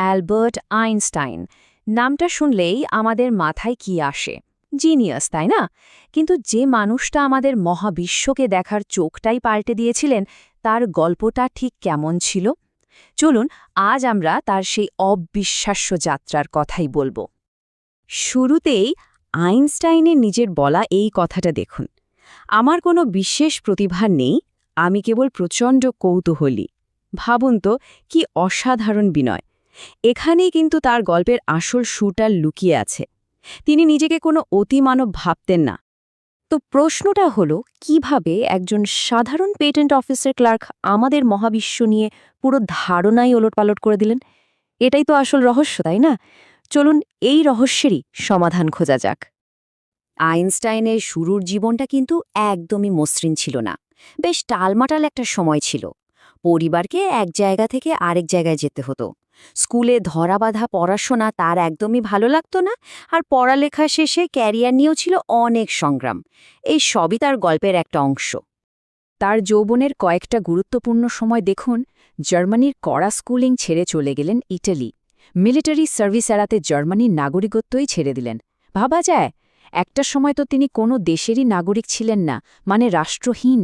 Albert Einstein. নামটা শুনলেই আমাদের মাথায় কি আসে? জিনিয়াস, তাই না? কিন্তু যে মানুষটা আমাদের মহাবিশ্বকে দেখার চোখটাই পাল্টে দিয়েছিলেন, তার গল্পটা ঠিক কেমন ছিল? চলুন, আজ আমরা তার সেই অবিশ্বাস্য যাত্রার কথাই বলব। শুরুতেই আইনস্টাইনের নিজের বলা এই কথাটা দেখুন। আমার কোনো বিশেষ প্রতিভা নেই, আমি কেবল প্রচণ্ড কৌতূহলী। ভাবুন তো, কি অসাধারণ বিনয়। এখানেই কিন্তু তার গল্পের আসল সুটার লুকিয়ে আছে। তিনি নিজেকে কোনো অতিমানব ভাবতেন না। তো প্রশ্নটা হলো, কীভাবে একজন সাধারণ পেটেন্ট অফিসের ক্লার্ক আমাদের মহাবিশ্ব নিয়ে পুরো ধারণাই ওলটপালট করে দিলেন? এটাই তো আসল রহস্য, তাই না? চলুন এই রহস্যেরই সমাধান খোঁজা যাক। আইনস্টাইনের শুরুর জীবনটা কিন্তু একদমই মসৃণ ছিল না। বেশ টালমাটাল একটা সময় ছিল। পরিবারকে এক জায়গা থেকে আরেক জায়গায় যেতে হতো। স্কুলে ধরাবাধা পড়াশোনা তার একদমই ভালো লাগতো না, আর পড়ালেখা শেষে ক্যারিয়ার নিয়েও ছিল অনেক সংগ্রাম। এই সবই তার গল্পের একটা অংশ। তার যৌবনের কয়েকটা গুরুত্বপূর্ণ সময় দেখুন, জার্মানির কড়া স্কুলিং ছেড়ে চলে গেলেন ইটালি। মিলিটারি সার্ভিস এড়াতে জার্মানির নাগরিকত্বই ছেড়ে দিলেন। ভাবা যায়, একটা সময় তো তিনি কোনো দেশেরই নাগরিক ছিলেন না মানে রাষ্ট্রহীন।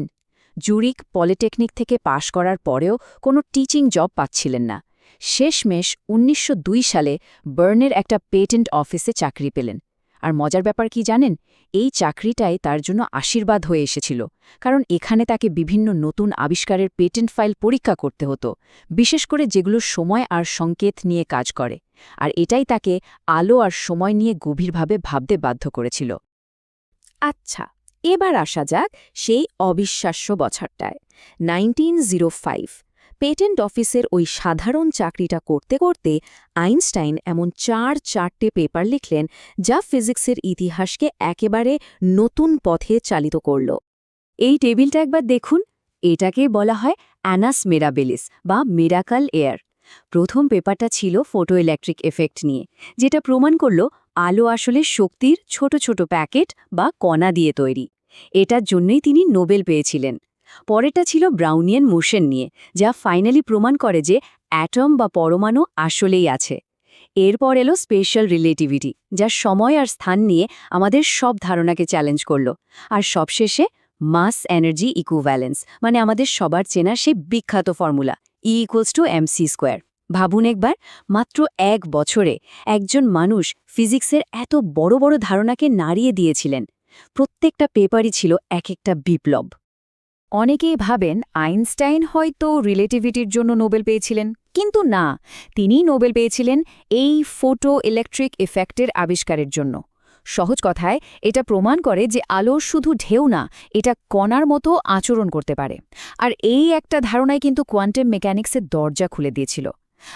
জুরিক পলিটেকনিক থেকে পাশ করার পরেও কোনো টিচিং জব পাচ্ছিলেন না। শেষমেশ ১৯০২ সালে বার্নের একটা পেটেন্ট অফিসে চাকরি পেলেন। আর মজার ব্যাপার কি জানেন? এই চাকরিটাই তার জন্য আশীর্বাদ হয়ে এসেছিল, কারণ এখানে তাকে বিভিন্ন নতুন আবিষ্কারের পেটেন্ট ফাইল পরীক্ষা করতে হতো, বিশেষ করে যেগুলো সময় আর সংকেত নিয়ে কাজ করে। আর এটাই তাকে আলো আর সময় নিয়ে গভীরভাবে ভাবতে বাধ্য করেছিল। আচ্ছা এবার আসা যাক সেই অবিশ্বাস্য বছরটায়। নাইনটিন পেটেন্ট অফিসের ওই সাধারণ চাকরিটা করতে করতে আইনস্টাইন এমন চার চারটে পেপার লিখলেন যা ফিজিক্সের ইতিহাসকে একেবারে নতুন পথে চালিত করল। এই টেবিলটা একবার দেখুন। এটাকে বলা হয় অ্যানাস মেরাবেলিস বা মেরাকাল এয়ার। প্রথম পেপারটা ছিল ফোটো ইলেকট্রিক এফেক্ট নিয়ে, যেটা প্রমাণ করল আলো আসলে শক্তির ছোট ছোট প্যাকেট বা কণা দিয়ে তৈরি। এটার জন্যই তিনি নোবেল পেয়েছিলেন। পরেরটা ছিল ব্রাউনিয়ান মোশন নিয়ে, যা ফাইনালি প্রমাণ করে যে অ্যাটম বা পরমাণু আসলেই আছে। এরপর এলো স্পেশাল রিলেটিভিটি, যা সময় আর স্থান নিয়ে আমাদের সব ধারণাকে চ্যালেঞ্জ করল। আর সবশেষে মাস এনার্জি ইকুভ্যালেন্স মানে আমাদের সবার চেনা সেই বিখ্যাত formula E equals to MC square ভাবুন একবার, মাত্র এক বছরে একজন মানুষ ফিজিক্সের এত বড় বড় ধারণাকে নাড়িয়ে দিয়েছিলেন। প্রত্যেকটা পেপারই ছিল এক একটা বিপ্লব। অনেকেই ভাবেন আইনস্টাইন হয়তো রিলেটিভিটির জন্য নোবেল পেয়েছিলেন, কিন্তু না তিনি নোবেল পেয়েছিলেন এই ফোটো ইলেকট্রিক এফেক্টের আবিষ্কারের জন্য। সহজ কথায়, এটা প্রমাণ করে যে আলো শুধু ঢেউ না, এটা কণার মতো আচরণ করতে পারে। আর এই একটা ধারণায় কিন্তু কোয়ান্টাম মেকানিক্সের দরজা খুলে দিয়েছিল।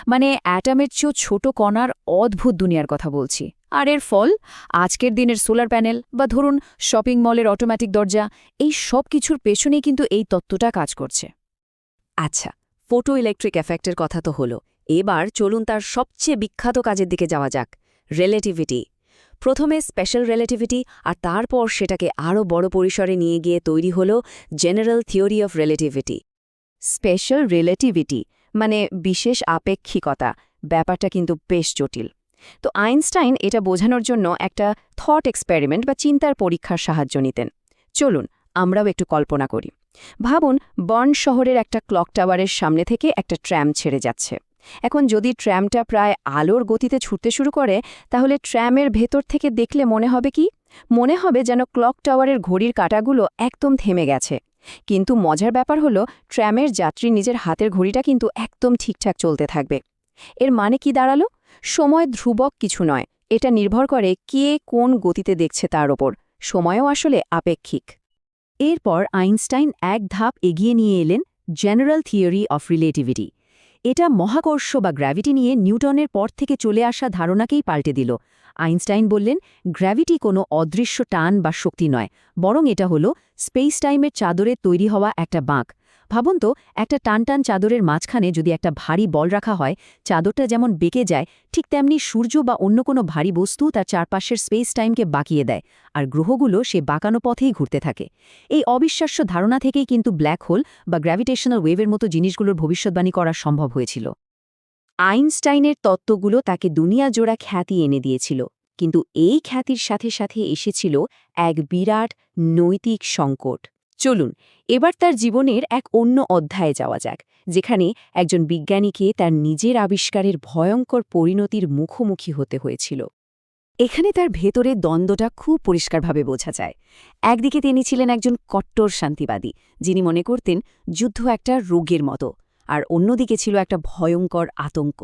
মানে অ্যাটামের চেয়েও ছোট কণার অদ্ভুত দুনিয়ার কথা বলছি। আর এর ফল? আজকের দিনের সোলার প্যানেল বা ধরুন শপিং মলের অটোমেটিক দরজা, এই সব কিছুর পেছনেই কিন্তু এই তত্ত্বটা কাজ করছে। আচ্ছা ফোটো ইলেকট্রিক এফেক্টের কথা তো হলো। এবার চলুন তার সবচেয়ে বিখ্যাত কাজের দিকে যাওয়া যাক, রিলেটিভিটি। প্রথমে স্পেশাল রিলেটিভিটি আর তারপর সেটাকে আরও বড় পরিসরে নিয়ে গিয়ে তৈরি হল general theory of relativity. Special relativity মানে বিশেষ আপেক্ষিকতা, ব্যাপারটা কিন্তু বেশ জটিল। তো আইনস্টাইন এটা বোঝানোর জন্য একটা থট এক্সপেরিমেন্ট বা চিন্তার পরীক্ষার সাহায্য নিতেন। চলুন, আমরাও একটু কল্পনা করি। ভাবুন, বর্ন শহরের একটা ক্লক টাওয়ারের সামনে থেকে একটা ট্র্যাম ছেড়ে যাচ্ছে। এখন যদি ট্র্যামটা প্রায় আলোর গতিতে ছুটতে শুরু করে, তাহলে ট্র্যামের ভেতর থেকে দেখলে মনে হবে কি? মনে হবে যেন ক্লক টাওয়ারের ঘড়ির কাটাগুলো একদম থেমে গেছে। কিন্তু মজার ব্যাপার হলো ট্র্যামের যাত্রী নিজের হাতের ঘড়িটা কিন্তু একদম ঠিকঠাক চলতে থাকবে। এর মানে কি দাঁড়াল? সময় ধ্রুবক কিছু নয়, এটা নির্ভর করে কে কোন গতিতে দেখছে তার ওপর, সময়ও আসলে আপেক্ষিক। এরপর আইনস্টাইন এক ধাপ এগিয়ে নিয়ে এলেন জেনারেল থিওরি অফ রিলেটিভিটি। এটা মহাকর্ষ বা গ্র্যাভিটি নিয়ে নিউটনের পর থেকে চলে আসা ধারণাকেই পাল্টে দিল। আইনস্টাইন বললেন, গ্র্যাভিটি কোনো অদৃশ্য টান বা শক্তি নয়, বরং এটা হল স্পেস টাইমের চাদরে তৈরি হওয়া একটা বাঁক। ভাবুন তো, একটা টানটান চাদরের মাঝখানে যদি একটা ভারী বল রাখা হয়, চাদরটা যেমন বেঁকে যায়, ঠিক তেমনি সূর্য বা অন্য কোনো ভারী বস্তু তার চারপাশের স্পেস টাইমকে বাঁকিয়ে দেয়, আর গ্রহগুলো সে বাঁকানো পথেই ঘুরতে থাকে। এই অবিশ্বাস্য ধারণা থেকেই কিন্তু ব্ল্যাক হোল বা গ্র্যাভিটেশনাল ওয়েভের মতো জিনিসগুলোর ভবিষ্যৎবাণী করা সম্ভব হয়েছিল। আইনস্টাইনের তত্ত্বগুলো তাকে দুনিয়া জোড়া খ্যাতি এনে দিয়েছিল, কিন্তু এই খ্যাতির সাথে সাথে এসেছিল এক বিরাট নৈতিক সংকট। চলুন, এবার তার জীবনের এক অন্য অধ্যায়ে যাওয়া যাক, যেখানে একজন বিজ্ঞানীকে তার নিজের আবিষ্কারের ভয়ঙ্কর পরিণতির মুখোমুখি হতে হয়েছিল। এখানে তার ভেতরে দ্বন্দ্বটা খুব পরিষ্কারভাবে বোঝা যায়। একদিকে তিনি ছিলেন একজন কট্টর শান্তিবাদী, যিনি মনে করতেন যুদ্ধ একটা রোগের মতো, আর অন্যদিকে ছিল একটা ভয়ঙ্কর আতঙ্ক।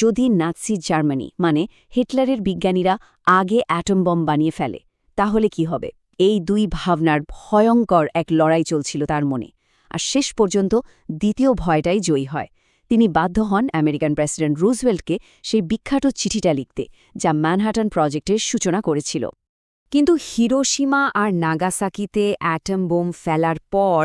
যদি নাৎসি জার্মানি মানে হিটলারের বিজ্ঞানীরা আগে অ্যাটম বম বানিয়ে ফেলে, তাহলে কি হবে? এই দুই ভাবনার ভয়ঙ্কর এক লড়াই চলছিল তার মনে। আর শেষ পর্যন্ত দ্বিতীয় ভয়টাই জয়ী হয়। তিনি বাধ্য হন আমেরিকান প্রেসিডেন্ট রুজওয়েল্টকে সেই বিখ্যাত চিঠিটা লিখতে, যা ম্যানহাটন প্রজেক্টের সূচনা করেছিল। কিন্তু হিরোসীমা আর নাগাসাকিতে অ্যাটম বোম ফেলার পর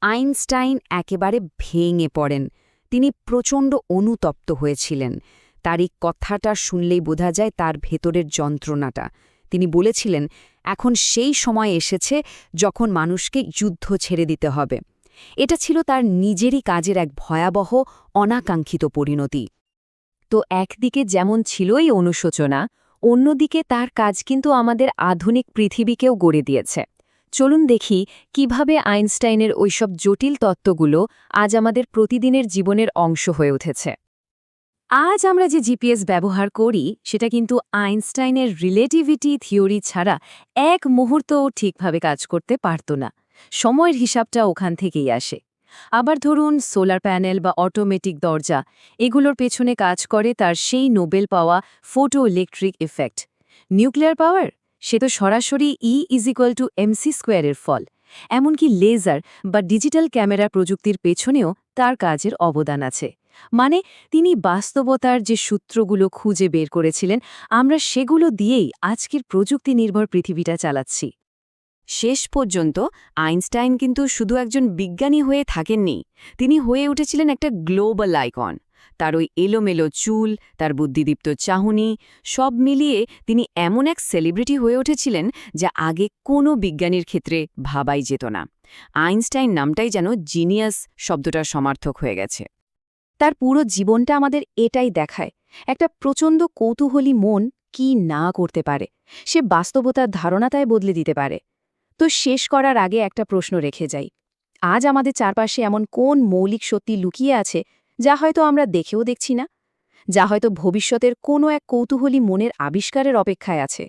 আইনস্টাইন একেবারে ভেঙে পড়েন। তিনি প্রচণ্ড অনুতপ্ত হয়েছিলেন। তার এই কথাটা শুনলেই বোঝা যায় তার ভেতরের যন্ত্রণাটা। তিনি বলেছিলেন, এখন সেই সময় এসেছে যখন মানুষকে যুদ্ধ ছেড়ে দিতে হবে। এটা ছিল তার নিজেরই কাজের এক ভয়াবহ, অনাকাঙ্ক্ষিত পরিণতি। তো একদিকে যেমন ছিলই অনুশোচনা, অন্যদিকে তার কাজ কিন্তু আমাদের আধুনিক পৃথিবীকেও গড়ে দিয়েছে। চলুন দেখি কীভাবে আইনস্টাইনের ওইসব জটিল তত্ত্বগুলো আজ আমাদের প্রতিদিনের জীবনের অংশ হয়ে উঠেছে। আজ আমরা যে জিপিএস ব্যবহার করি, সেটা কিন্তু আইনস্টাইনের রিলেটিভিটি থিওরি ছাড়া এক মুহূর্তও ঠিকভাবে কাজ করতে পারত না। সময়ের হিসাবটা ওখান থেকেই আসে। আবার ধরুন, সোলার প্যানেল বা অটোমেটিক দরজা, এগুলোর পেছনে কাজ করে তার সেই নোবেল পাওয়া photo electric effect. Nuclear power? সে তো সরাসরি E is equal to MC স্কোয়ারের ফল। এমনকি লেজার বা ডিজিটাল ক্যামেরা প্রযুক্তির পেছনেও তার কাজের অবদান আছে। মানে তিনি বাস্তবতার যে সূত্রগুলো খুঁজে বের করেছিলেন, আমরা সেগুলো দিয়েই আজকের প্রযুক্তি নির্ভর পৃথিবীটা চালাচ্ছি। শেষ পর্যন্ত আইনস্টাইন কিন্তু শুধু একজন বিজ্ঞানী হয়ে থাকেননি, তিনি হয়ে উঠেছিলেন একটা গ্লোবাল আইকন। তার ওই এলোমেলো চুল, তার বুদ্ধিদীপ্ত চাহনি, সব মিলিয়ে তিনি এমন এক সেলিব্রিটি হয়ে উঠেছিলেন যা আগে কোনো বিজ্ঞানীর ক্ষেত্রে ভাবাই যেত না। আইনস্টাইন নামটাই যেন জিনিয়াস শব্দটার সমার্থক হয়ে গেছে। তার পুরো জীবনটা আমাদের এটাই দেখায়। একটা প্রচণ্ড কৌতূহলী মন কি না করতে পারে। সে বাস্তবতার ধারণাটাই বদলে দিতে পারে। তো শেষ করার আগে একটা প্রশ্ন রেখে যাই। আজ আমাদের চারপাশে এমন কোন মৌলিক সত্যি লুকিয়ে আছে যা হয়তো আমরা দেখেও দেখছি না? যা হয়তো ভবিষ্যতের কোনো এক কৌতূহলী মনের আবিষ্কারের অপেক্ষায় আছে।